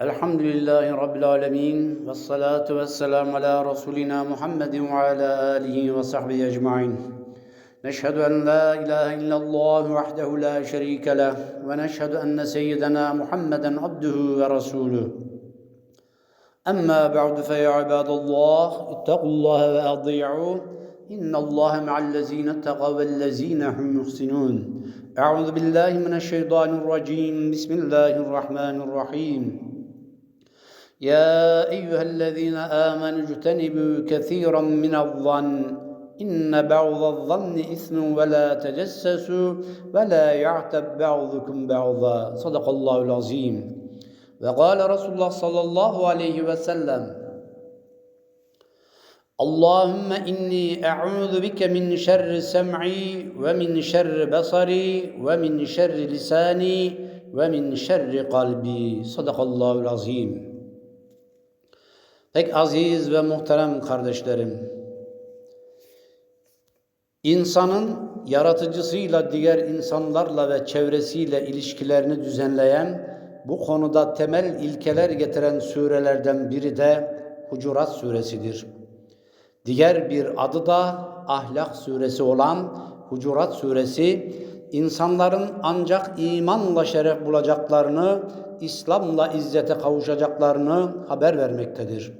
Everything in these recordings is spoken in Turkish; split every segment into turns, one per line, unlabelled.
الحمد لله رب العالمين والصلاة والسلام على رسولنا محمد وعلى آله وصحبه أجمعين. نشهد أن لا إله إلا الله وحده لا شريك له ونشهد أن سيدنا محمدا عبده ورسوله. أما بعد فيا عباد الله اتقوا الله وأطيعوه إن الله مع الذين اتقوا والذين هم محسنون. أعوذ بالله من الشيطان الرجيم. بسم الله الرحمن الرحيم. يا أيها الذين آمنوا اجتنبوا كثيرا من الظن. إن بعض الظن إثم ولا تجسسوا ولا يعتب بعضكم بعضا. صدق الله العظيم. وقال رسول الله صلى الله عليه وسلم اللهم إني أعوذ بك من شر سمعي ومن شر بصري ومن شر لساني ومن شر قلبي. صدق الله العظيم. Pek aziz ve muhterem kardeşlerim, insanın yaratıcısıyla, diğer insanlarla ve çevresiyle ilişkilerini düzenleyen, bu konuda temel ilkeler getiren surelerden biri de Hucurat suresidir. Diğer bir adı da Ahlak suresi olan Hucurat suresi, insanların ancak imanla şeref bulacaklarını, İslam'la izzete kavuşacaklarını haber vermektedir.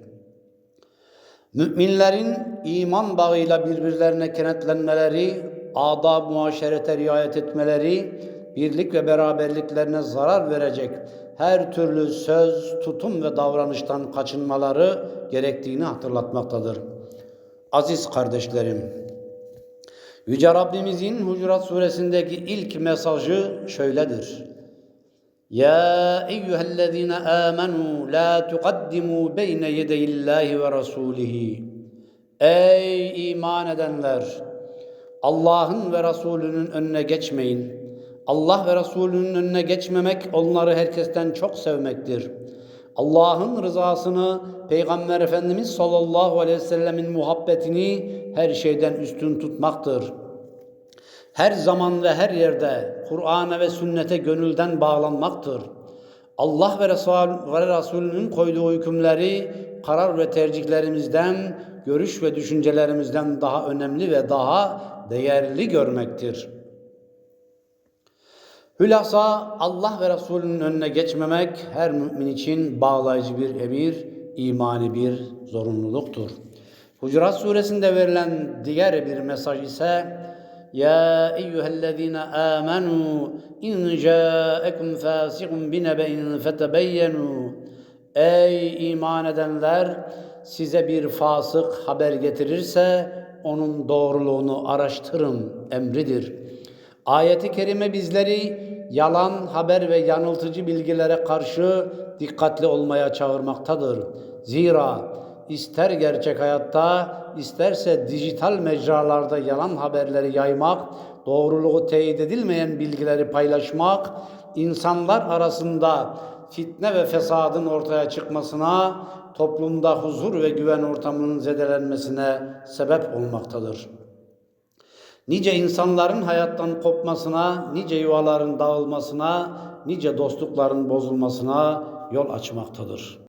Müminlerin iman bağıyla birbirlerine kenetlenmeleri, adab muaşerete riayet etmeleri, birlik ve beraberliklerine zarar verecek her türlü söz, tutum ve davranıştan kaçınmaları gerektiğini hatırlatmaktadır. Aziz kardeşlerim, Yüce Rabbimizin Hucurat suresindeki ilk mesajı şöyledir. Ya eyyühellezine amenu la tuqaddimu beyne yedeyillahi ve rasulihi. Ey iman edenler! Allah'ın ve Resulünün önüne geçmeyin. Allah ve Resulünün önüne geçmemek onları herkesten çok sevmektir. Allah'ın rızasını, Peygamber Efendimiz sallallahu aleyhi ve sellemin muhabbetini her şeyden üstün tutmaktır. Her zaman ve her yerde Kur'an'a ve sünnete gönülden bağlanmaktır. Allah ve, Resul, ve Resulünün koyduğu hükümleri karar ve tercihlerimizden, görüş ve düşüncelerimizden daha önemli ve daha değerli görmektir. Hülasa Allah ve Resulünün önüne geçmemek her mümin için bağlayıcı bir emir, imani bir zorunluluktur. Hucurat suresinde verilen diğer bir mesaj ise Ya eyyühellezine amenu in jâekum fâsikun binebe'in fetebeyyenu Ey iman edenler size bir fasık haber getirirse onun doğruluğunu araştırın emridir. Ayeti kerime bizleri yalan haber ve yanıltıcı bilgilere karşı dikkatli olmaya çağırmaktadır. Zira ister gerçek hayatta isterse dijital mecralarda yalan haberleri yaymak, doğruluğu teyit edilmeyen bilgileri paylaşmak, insanlar arasında fitne ve fesadın ortaya çıkmasına, toplumda huzur ve güven ortamının zedelenmesine sebep olmaktadır. Nice insanların hayattan kopmasına, nice yuvaların dağılmasına, nice dostlukların bozulmasına yol açmaktadır.